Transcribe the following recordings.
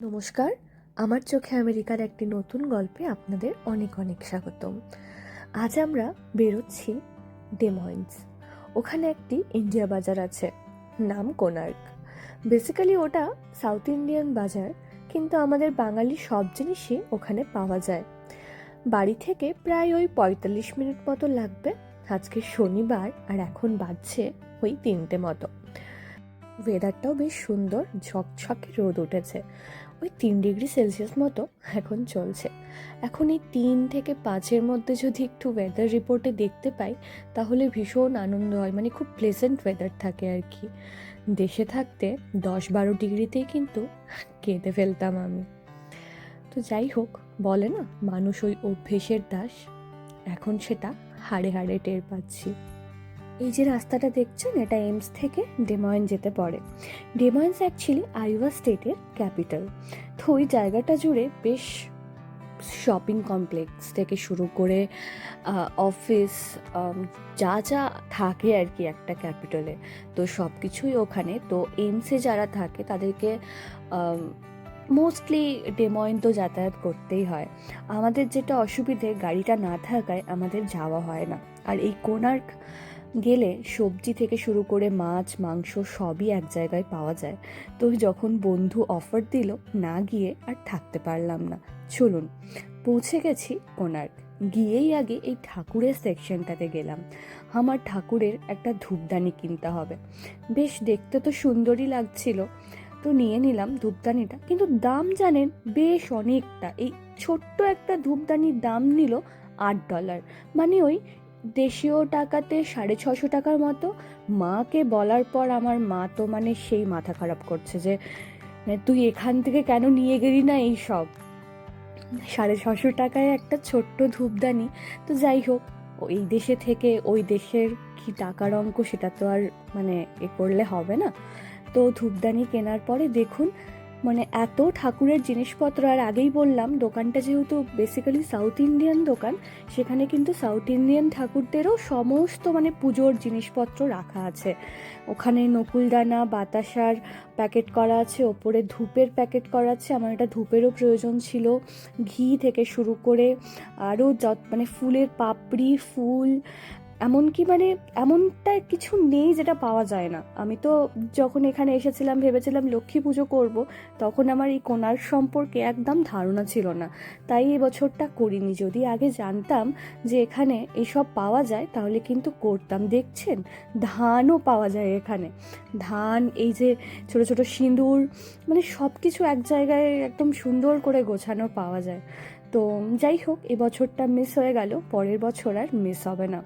নমস্কার। আমার চোখে আমেরিকার একটি নতুন গল্পে আপনাদের অনেক অনেক স্বাগতম। আজ আমরা বেরোচ্ছি ডেময়েন্স ওখানে একটি ইন্ডিয়া বাজার আছে, নাম কোনার্ক বেসিক্যালি ওটা সাউথ ইন্ডিয়ান বাজার, কিন্তু আমাদের বাঙালি সব জিনিসই ওখানে পাওয়া যায়। বাড়ি থেকে প্রায় ওই পঁয়তাল্লিশ মিনিট মতো লাগবে। আজকে শনিবার আর এখন বাজছে ওই তিনটে মতো। ওয়েদারটাও বেশ সুন্দর, ঝকঝকে রোদ উঠেছে। ওই তিন ডিগ্রি সেলসিয়াস মতো এখন চলছে। এখন এই তিন থেকে পাঁচের মধ্যে যদি একটু ওয়েদার রিপোর্টে দেখতে পাই, তাহলে ভীষণ আনন্দ হয়। মানে খুব প্লেজেন্ট ওয়েদার থাকে আর কি। দেশে থাকতে দশ বারো ডিগ্রিতেই কিন্তু কেঁদে ফেলতাম আমি। তো যাই হোক, বলে না, মানুষ ওই অভ্যেসের দাস। এখন সেটা হাড়ে হাড়ে টের পাচ্ছি। এই যে রাস্তাটা দেখছেন, এটা এমস থেকে ডেময়েন যেতে পড়ে। ডেময়েন্স অ্যাকচুয়ালি আইওয়া স্টেটের ক্যাপিটাল তো ওই জায়গাটা জুড়ে বেশ শপিং কমপ্লেক্স থেকে শুরু করে অফিস যা যা থাকে আর কি একটা ক্যাপিটালে তো সব কিছুই ওখানে। তো এমসে যারা থাকে, তাদেরকে মোস্টলি ডেময়েন তো যাতায়াত করতেই হয়। আমাদের যেটা অসুবিধে, গাড়িটা না থাকায় আমাদের যাওয়া হয় না। আর এই কোনার্ক গেলে সবজি থেকে শুরু করে মাছ, মাংস সবই এক জায়গায় পাওয়া যায়। তো যখন বন্ধু অফার দিল, না গিয়ে আর থাকতে পারলাম না। চলুন, পৌঁছে গেছি কোনার্ক গিয়েই আগে এই ঠাকুরের সেকশনটাতে গেলাম। আমার ঠাকুরের একটা ধূপদানি কিনতে হবে। বেশ দেখতে তো সুন্দরই লাগছিল। তো নিয়ে নিলাম ধূপদানিটা। কিন্তু দাম জানেন, বেশ অনেকটা। এই ছোট্ট একটা ধূপদানির দাম নিল আট ডলার মানে ওই দেশীয় টাকাতে সাড়ে ছশো টাকার মতো। মাকে বলার পর আমার মা তো মানে সেই মাথা খারাপ করছে যে মানে তুই এখান থেকে কেন নিয়ে গেলি না এই সব সাড়ে ছশো টাকায় একটা ছোট্ট ধূপদানি। তো যাই হোক ওই দেশে থেকে ওই দেশের কি টাকার অঙ্ক সেটা তো আর মানে এ করলে হবে না। তো ধূপদানি কেনার পরে দেখুন মানে এত ঠাকুরের জিনিসপত্র, আর আগেই বললাম, দোকানটা যেহেতু বেসিক্যালি সাউথ ইন্ডিয়ান দোকান, সেখানে কিন্তু সাউথ ইন্ডিয়ান ঠাকুরদেরও সমস্ত মানে পুজোর জিনিসপত্র রাখা আছে। ওখানে নকুলদানা, বাতাসার প্যাকেট করা আছে, ওপরে ধূপের প্যাকেট করা আছে, আমার এটা ধূপেরও প্রয়োজন ছিল। ঘি থেকে শুরু করে আরও যত মানে ফুলের পাপড়ি, ফুল এমনকি মানে এমনটা কিছু নেই যেটা পাওয়া যায় না। আমি তো যখন এখানে এসেছিলাম, ভেবেছিলাম লক্ষ্মী পুজো করব, তখন আমার এই কোনার সম্পর্কে একদম ধারণা ছিল না। তাই এই বছরটা করিনি। যদি আগে জানতাম যে এখানে এসব পাওয়া যায়, তাহলে কিন্তু করতাম। দেখছেন? ধানও পাওয়া যায় এখানে। ধান, এই যে ছোট ছোট সিঁদুর মানে সব কিছু এক জায়গায় একদম সুন্দর করে গোছানো পাওয়া যায়। তো যাই হোক এবছরটা মিস হয়ে গেল, পরের বছর আর মিস হবে না।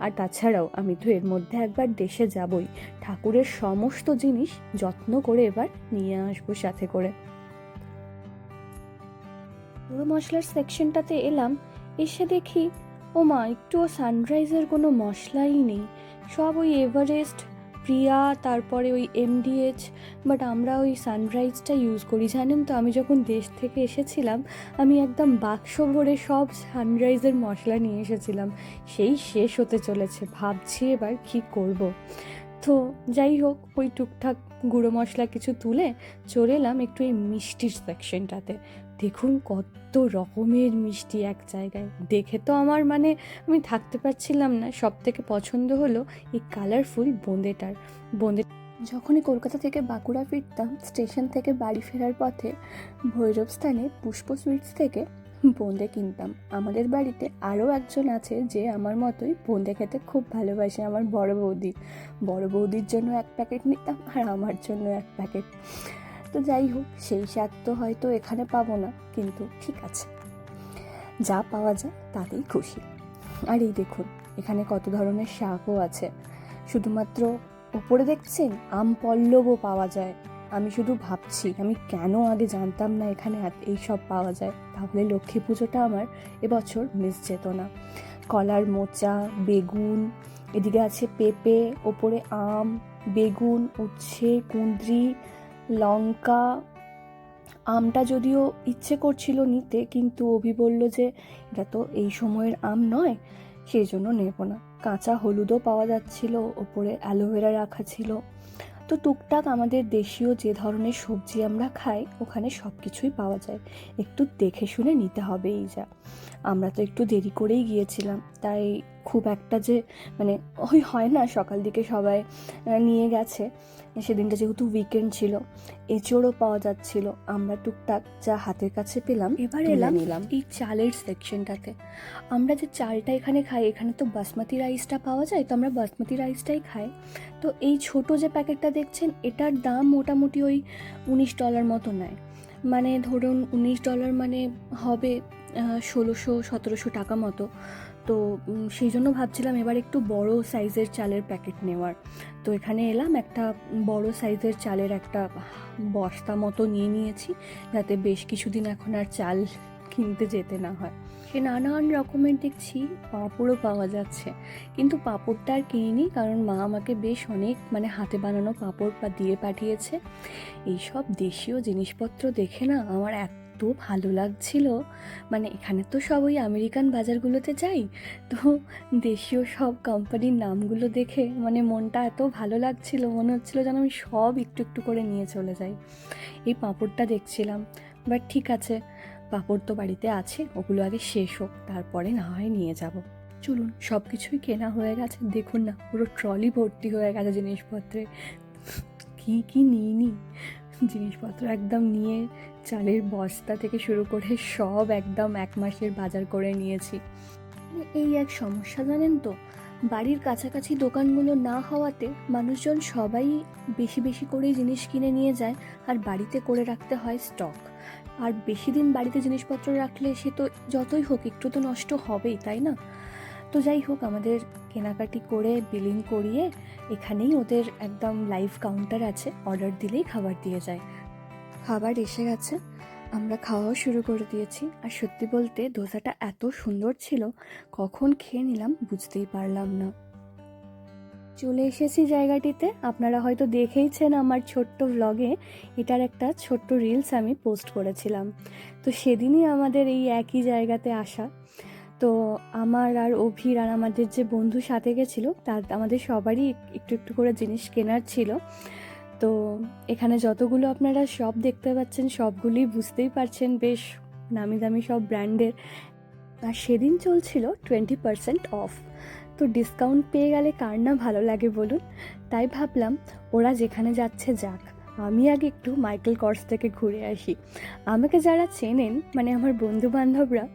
আর তাছাড়াও আমি তো এর মধ্যে একবার দেশে যাবই। ঠাকুরের সমস্ত জিনিস যত্ন করে এবার নিয়ে আসব সাথে করে। গুঁড়ো মশলার সেকশনটাতে এলাম, এসে দেখি ও মা একটুও সানরাইজের কোনো মশলাই নেই। সব ওই এভারেস্ট প্রিয়া, তারপরে ওই এমডিএইচ বাট আমরা ওই সানরাইজটা ইউজ করি। জানেন তো, আমি যখন দেশ থেকে এসেছিলাম, আমি একদম বাক্স ভরে সব সানরাইজের মশলা নিয়ে এসেছিলাম। সেই শেষ হতে চলেছে। ভাবছি এবার কী করব। তো যাই হোক, ওই টুকটাক গুঁড়ো মশলা কিছু তুলে চলে এলাম একটু এই মিষ্টির সেকশনটাতে দেখুন কত রকমের মিষ্টি এক জায়গায়। দেখে তো আমার মানে আমি থাকতে পারছিলাম না। সব থেকে পছন্দ হলো এই কালারফুল বোঁদেটার। বোঁদে যখনই কলকাতা থেকে বাঁকুড়া ফিরতাম স্টেশন থেকে বাড়ি ফেরার পথে ভৈরব স্থানে পুষ্প সুইটস থেকে বোঁদে কিনতাম। আমাদের বাড়িতে আরও একজন আছে যে আমার মতোই বোঁদে খেতে খুব ভালোবাসে, আমার বড় বৌদি। বড় বৌদির জন্য এক প্যাকেট নিতাম আর আমার জন্য এক প্যাকেট। তো যাই হোক, সেই স্বাদ তো হয়তো এখানে পাবো না, কিন্তু ঠিক আছে। যা পাওয়া যায় তাতেই খুশি। আর এই দেখুন, এখানে কত ধরনের শাকও আছে। শুধুমাত্র ওপরে দেখছেন আম পল্লবও পাওয়া যায়। আমি শুধু ভাবছি, আমি কেন আগে জানতাম না এখানে এই সব পাওয়া যায়? তাহলে লক্ষ্মী পুজোটা আমার এবছর মিস যেত না। কলার মোচা, বেগুন, এদিকে আছে পেঁপে, ওপরে আম, বেগুন, উচ্ছে, কুঁদরি, লঙ্কা। আমটা যদিও ইচ্ছে করছিল নিতে, কিন্তু অভি বলল যে, এটা তো এই সময়ের আম নয়, সেই জন্য নেব না। কাঁচা হলুদও পাওয়া যাচ্ছিল, ওপরে অ্যালোভেরা রাখা ছিল। তো টুকটাক আমাদের দেশীয় যে ধরনের সবজি আমরা খাই, ওখানে সব কিছুই পাওয়া যায়। একটু দেখে শুনে নিতে হবে এই যা। আমরা তো একটু দেরি করেই গিয়েছিলাম, তাই খুব একটা যে মানে ওই হয় না সকাল দিকে সবাই নিয়ে গেছে। সেদিনটা যেহেতু উইকেন্ড ছিল এঁচড়ও পাওয়া যাচ্ছিল। আমরা টুকটাক যা হাতের কাছে পেলাম এবার এলাম নিলাম। এই চালের সেকশনটাতে আমরা যে চালটা এখানে খাই এখানে তো বাসমতি রাইসটা পাওয়া যায় তো আমরা বাসমতি রাইসটাই খাই। তো এই ছোট যে প্যাকেটটা দেখছেন এটার দাম মোটামুটি ওই উনিশ ডলার মতো নেয়। মানে ধরুন উনিশ ডলার মানে হবে ষোলোশো, সতেরোশো টাকা মতো। তো সেই জন্য ভাবছিলাম এবার একটু বড় সাইজের চালের প্যাকেট নেওয়ার। তো এখানে এলাম, একটা বড় সাইজের চালের একটা বস্তা মতো নিয়ে নিয়েছি, যাতে বেশ কিছুদিন এখন আর চাল কিনতে যেতে না হয়। সে নানান রকমের দেখছি পাঁপড়ও পাওয়া যাচ্ছে, কিন্তু পাঁপড়টা আর কিনিনি, কারণ মা আমাকে বেশ অনেক মানে হাতে বানানো পাঁপড় বা দিয়ে পাঠিয়েছে। এইসব দেশীয় জিনিসপত্র দেখে না আমার এত ভালো লাগছিল। মানে এখানে তো সব ওই আমেরিকান বাজারগুলোতে যাই। তো দেশীয় সব কোম্পানির নামগুলো দেখে মানে মনটা এত ভালো লাগছিল। মনে হচ্ছিল যেন আমি সব একটু একটু করে নিয়ে চলে যাই। এই পাঁপড়টা দেখছিলাম। বাট ঠিক আছে, পাঁপড় তো বাড়িতে আছে, ওগুলো আগে শেষ হোক, তারপরে না হয় নিয়ে যাব। চলুন সব কিছুই কেনা হয়ে গেছে। দেখুন না, পুরো ট্রলি ভর্তি হয়ে গেছে জিনিসপত্রে। কি কি নিইনি? জিনিসপত্র একদম নিয়ে চালের বস্তা থেকে শুরু করে সব একদম এক মাসের বাজার করে নিয়েছি। এই এক সমস্যা জানেন তো? বাড়ির কাছাকাছি দোকানগুলো না হওয়াতে মানুষজন সবাই বেশি বেশি করেই জিনিস কিনে নিয়ে যায় আর বাড়িতে করে রাখতে হয় স্টক। আর বেশি দিন বাড়িতে জিনিসপত্র রাখলে সে তো যতই হোক একটু তো নষ্ট হবেই, তাই না? তো যাই হোক, আমাদের কেনাকাটি করে বিলিং করিয়ে এখানেই ওদের একদম লাইভ কাউন্টার আছে। অর্ডার দিলেই খাবার দিয়ে যায়। খাবার এসে গেছে। আমরা খাওয়াও শুরু করে দিয়েছি। আর সত্যি বলতে দোসাটা এত সুন্দর ছিল, কখন খেয়ে নিলাম বুঝতেই পারলাম না। চলে এসেছি জায়গাটিতে। আপনারা হয়তো দেখেইছেন আমার ছোট্ট ব্লগে এটার একটা ছোট্ট রিলস আমি পোস্ট করেছিলাম। তো সেদিনই আমাদের এই একই জায়গাতে আসা। তো আমার আর অভির আর আমাদের যে বন্ধু সাথে গেছিল, তার, আমাদের সবারই একটু একটু করে জিনিস কেনার ছিল। তো এখানে যতগুলো আপনারা সব দেখতে পাচ্ছেন সবগুলোই বুঝতেই পারছেন বেশ নামি দামি সব ব্র্যান্ডের। আর সেদিন চলছিল টোয়েন্টি পার্সেন্ট অফ তো ডিসকাউন্ট পেয়ে গেলে কার না ভালো লাগে বলুন? তাই ভাবলাম ওরা যেখানে যাচ্ছে যাক। আমি আগে একটু মাইকেল কর্স থেকে ঘুরে আসি। আমাকে যারা চেনেন মানে আমার বন্ধু বান্ধবরা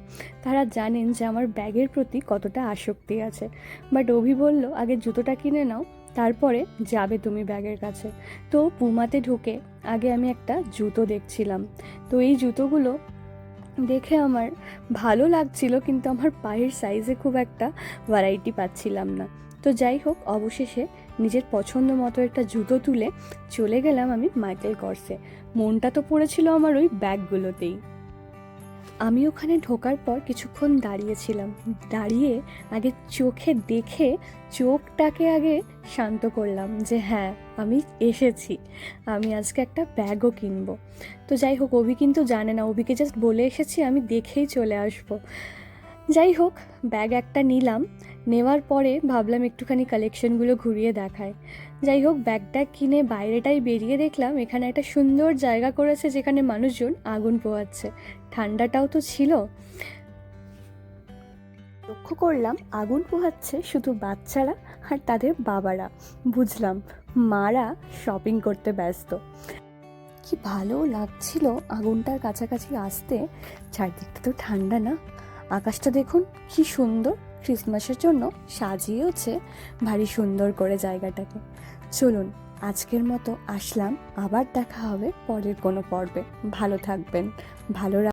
তারা জানেন যে আমার ব্যাগের প্রতি কতটা আসক্তি আছে। বাট অভি বলল, আগে জুতোটা কিনে নাও, তারপরে যাবে তুমি ব্যাগের কাছে। তো পুমাতে ঢুকে আগে আমি একটা জুতো দেখছিলাম। তো এই জুতোগুলো দেখে আমার ভালো লাগছিল, কিন্তু আমার পায়ের সাইজে খুব একটা ভ্যারাইটি পাচ্ছিলাম না। তো যাই হোক, অবশেষে নিজের পছন্দ মতো একটা জুতো তুলে চলে গেলাম আমি মাইকেল কর্সে। মনটা তো পড়েছিল আমার ওই ব্যাগগুলোতেই। আমি ওখানে ঢোকার পর কিছুক্ষণ দাঁড়িয়েছিলাম। দাঁড়িয়ে আগে চোখে দেখে চোখটাকে আগে শান্ত করলাম যে হ্যাঁ আমি এসেছি। আমি আজকে একটা ব্যাগও কিনবো। তো যাই হোক, অভি কিন্তু জানে না। অভিকে জাস্ট বলে এসেছি, আমি দেখেই চলে আসব। যাই হোক ব্যাগ একটা নিলাম। নেওয়ার পরে ভাবলাম একটুখানি কালেকশনগুলো ঘুরিয়ে দেখায় যাই হোক ব্যাগটা কিনে বাইরেটাই বেরিয়ে দেখলাম, এখানে একটা সুন্দর জায়গা করেছে যেখানে মানুষজন আগুন পোহাচ্ছে। ঠান্ডাটাও তো ছিল। লক্ষ্য করলাম আগুন পোহাচ্ছে শুধু বাচ্চারা আর তাদের বাবারা। বুঝলাম, মারা শপিং করতে ব্যস্ত। কি ভালো লাগছিল আগুনটার কাছাকাছি আসতে। চারদিকটা তো ঠান্ডা না? আকাশটা দেখুন, কি সুন্দর। ক্রিসমাসের জন্য সাজিয়েওছে ভারী সুন্দর করে জায়গাটাকে। চলুন, আজকের মতো আসলাম। আবার দেখা হবে পরের কোনো পর্বে। ভালো থাকবেন, ভালো